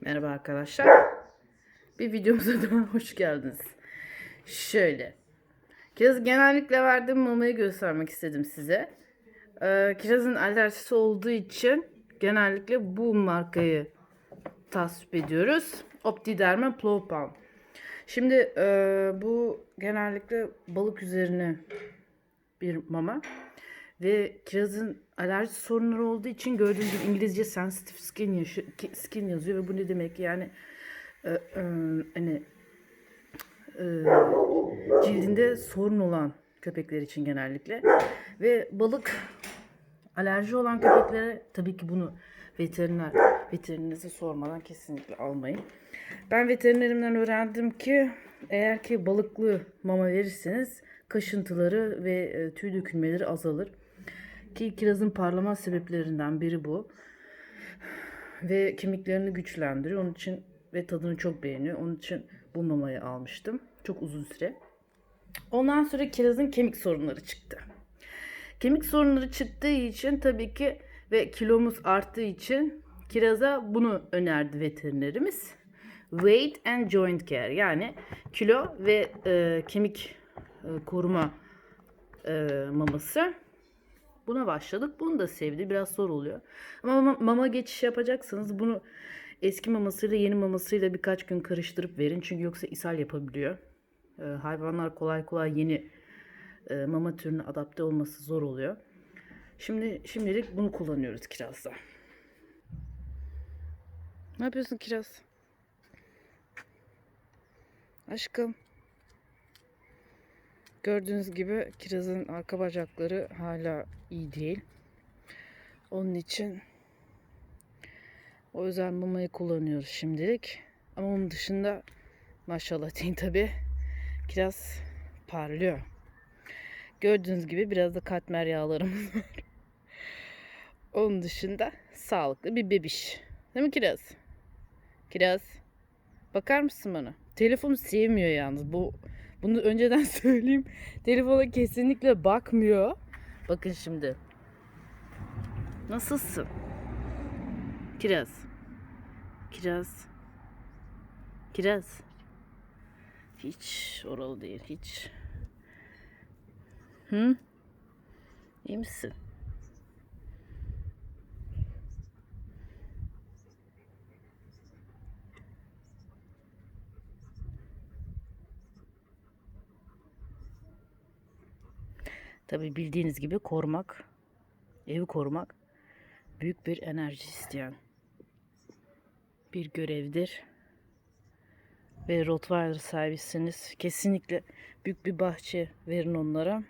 Merhaba arkadaşlar. Bir videomuza daha hoş geldiniz. Şöyle. Kiraz genellikle verdiğim mamayı göstermek istedim size. Ee, kirazın alerjisi olduğu için genellikle bu markayı tasvip ediyoruz. Optiderma Plopalm. Şimdi e, bu genellikle balık üzerine bir mama. Ve kirazın alerji sorunları olduğu için gördüğünüz gibi İngilizce sensitive skin, yaşı- ki- skin yazıyor ve bu ne demek yani e, e, hani e, cildinde sorun olan köpekler için genellikle ve balık alerji olan köpeklere tabii ki bunu veteriner veterinerinize sormadan kesinlikle almayın. Ben veterinerimden öğrendim ki eğer ki balıklı mama verirseniz kaşıntıları ve e, tüy dökülmeleri azalır. Ki kirazın parlama sebeplerinden biri bu. Ve kemiklerini güçlendiriyor. Onun için ve tadını çok beğeniyor. Onun için bu mamayı almıştım. Çok uzun süre. Ondan sonra kirazın kemik sorunları çıktı. Kemik sorunları çıktığı için tabii ki ve kilomuz arttığı için kiraza bunu önerdi veterinerimiz. Weight and joint care yani kilo ve e, kemik e, koruma e, maması. Buna başladık. Bunu da sevdi. Biraz zor oluyor. Ama mama, mama geçiş yapacaksanız bunu eski mamasıyla yeni mamasıyla birkaç gün karıştırıp verin. Çünkü yoksa ishal yapabiliyor. E, hayvanlar kolay kolay yeni e, mama türüne adapte olması zor oluyor. Şimdi şimdilik bunu kullanıyoruz kirazda. Ne yapıyorsun kiraz? Aşkım. Gördüğünüz gibi kirazın arka bacakları hala iyi değil. Onun için o özel mamayı kullanıyoruz şimdilik. Ama onun dışında maşallah deyin tabi kiraz parlıyor. Gördüğünüz gibi biraz da katmer yağlarımız var. Onun dışında sağlıklı bir bebiş. Değil mi Kiraz? Kiraz. Bakar mısın bana? Telefonu sevmiyor yalnız. Bu bunu önceden söyleyeyim. Telefona kesinlikle bakmıyor. Bakın şimdi. Nasılsın? Kiraz. Kiraz. Kiraz. Hiç oralı değil. Hiç. Hı? İyi misin? Tabii bildiğiniz gibi korumak, evi korumak büyük bir enerji isteyen bir görevdir. Ve Rottweiler sahibisiniz. Kesinlikle büyük bir bahçe verin onlara.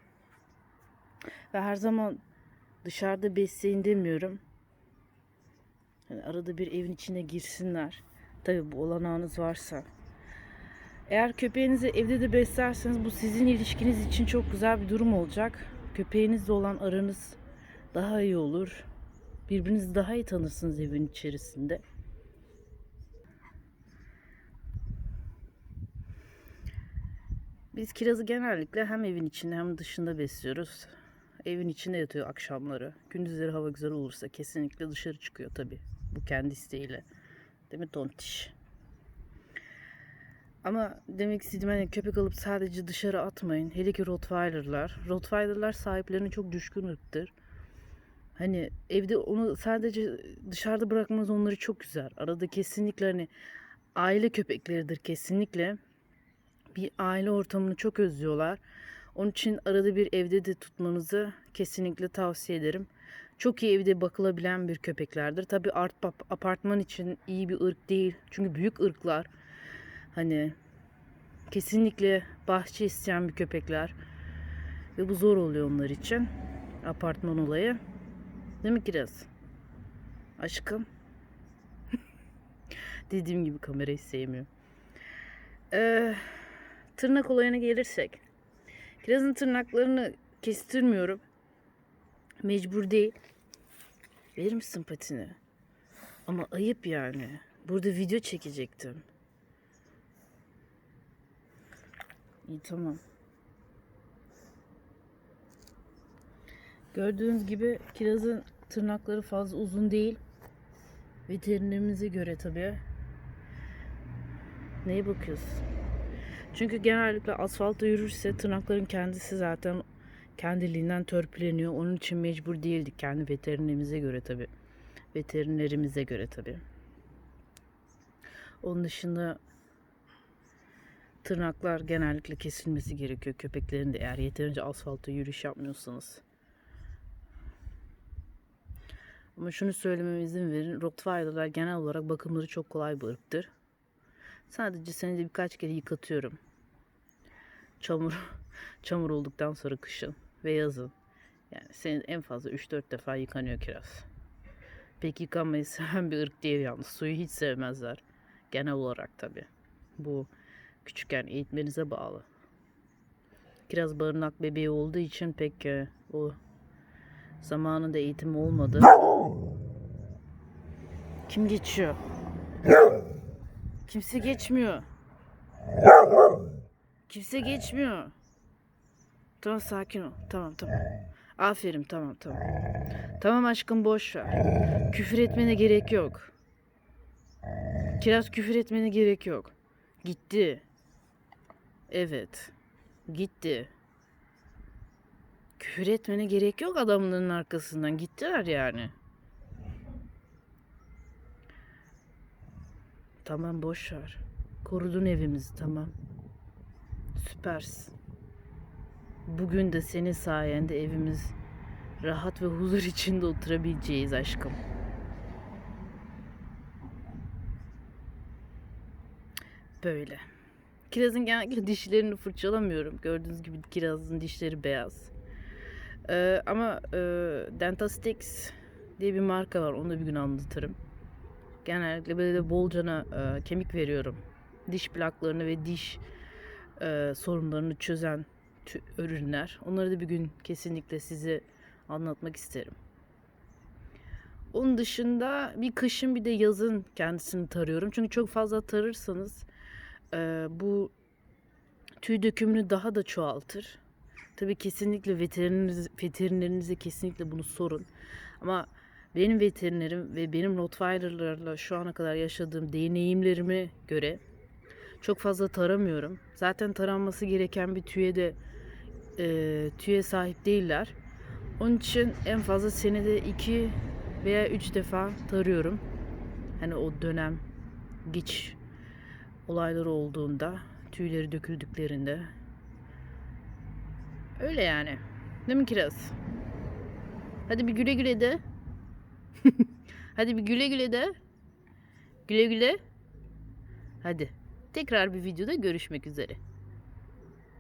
Ve her zaman dışarıda besleyin demiyorum. Yani arada bir evin içine girsinler. Tabii bu olanağınız varsa. Eğer köpeğinizi evde de beslerseniz bu sizin ilişkiniz için çok güzel bir durum olacak. Köpeğinizle olan aranız daha iyi olur. Birbirinizi daha iyi tanırsınız evin içerisinde. Biz kirazı genellikle hem evin içinde hem dışında besliyoruz. Evin içinde yatıyor akşamları. Gündüzleri hava güzel olursa kesinlikle dışarı çıkıyor tabii. Bu kendi isteğiyle. Değil mi tontiş? Ama demek istediğim hani köpek alıp sadece dışarı atmayın. Hele ki Rottweiler'lar. Rottweiler'lar sahiplerine çok düşkün ırktır. Hani evde onu sadece dışarıda bırakmanız onları çok güzel. Arada kesinlikle hani aile köpekleridir kesinlikle. Bir aile ortamını çok özlüyorlar. Onun için arada bir evde de tutmanızı kesinlikle tavsiye ederim. Çok iyi evde bakılabilen bir köpeklerdir. Tabi art apartman için iyi bir ırk değil. Çünkü büyük ırklar hani kesinlikle bahçe isteyen bir köpekler ve bu zor oluyor onlar için. Apartman olayı. Değil mi Kiraz? Aşkım. Dediğim gibi kamerayı sevmiyor ee, tırnak olayına gelirsek. Kiraz'ın tırnaklarını kestirmiyorum. Mecbur değil. Verir misin patini? Ama ayıp yani. Burada video çekecektim İyi tamam. Gördüğünüz gibi kirazın tırnakları fazla uzun değil. Veterinerimize göre tabii. Neye bakıyorsun? Çünkü genellikle asfaltta yürürse tırnakların kendisi zaten kendiliğinden törpüleniyor. Onun için mecbur değildik. Kendi veterinerimize göre tabi. Veterinerimize göre tabi. Onun dışında tırnaklar genellikle kesilmesi gerekiyor. Köpeklerin de eğer yeterince asfaltta yürüyüş yapmıyorsanız. Ama şunu söylememe izin verin. Rottweiler'lar genel olarak bakımları çok kolay bir ırktır. Sadece senede birkaç kere yıkatıyorum. Çamur çamur olduktan sonra kışın ve yazın. Yani senin en fazla 3-4 defa yıkanıyor kiraz. Pek yıkanmayı seven bir ırk değil yalnız. Suyu hiç sevmezler. Genel olarak tabi. Bu küçükken eğitmenize bağlı. Kiraz barınak bebeği olduğu için pek e, o zamanında eğitim olmadı. Kim geçiyor? Kimse geçmiyor. Kimse geçmiyor. Tamam sakin ol. Tamam tamam. Aferin tamam tamam. Tamam aşkım boş ver. Küfür etmene gerek yok. Kiraz küfür etmene gerek yok. Gitti. Evet. Gitti. Küfür etmene gerek yok adamların arkasından. Gittiler yani. Tamam boş ver. Korudun evimizi tamam. Süpersin. Bugün de senin sayende evimiz rahat ve huzur içinde oturabileceğiz aşkım. Böyle. Kirazın genellikle dişlerini fırçalamıyorum. Gördüğünüz gibi kirazın dişleri beyaz. Ee, ama e, Dentastix diye bir marka var. Onu da bir gün anlatırım. Genellikle böyle de bolcana e, kemik veriyorum. Diş plaklarını ve diş e, sorunlarını çözen ürünler. Onları da bir gün kesinlikle size anlatmak isterim. Onun dışında bir kışın bir de yazın kendisini tarıyorum. Çünkü çok fazla tarırsanız e, bu tüy dökümünü daha da çoğaltır. Tabii kesinlikle veterineriniz, veterinerinize kesinlikle bunu sorun. Ama benim veterinerim ve benim Rottweiler'larla şu ana kadar yaşadığım deneyimlerime göre çok fazla taramıyorum. Zaten taranması gereken bir tüye de e, tüye sahip değiller. Onun için en fazla senede iki veya üç defa tarıyorum. Hani o dönem geç olayları olduğunda, tüyleri döküldüklerinde. Öyle yani. Değil mi Kiraz? Hadi bir güle güle de. Hadi bir güle güle de. Güle güle. Hadi. Tekrar bir videoda görüşmek üzere.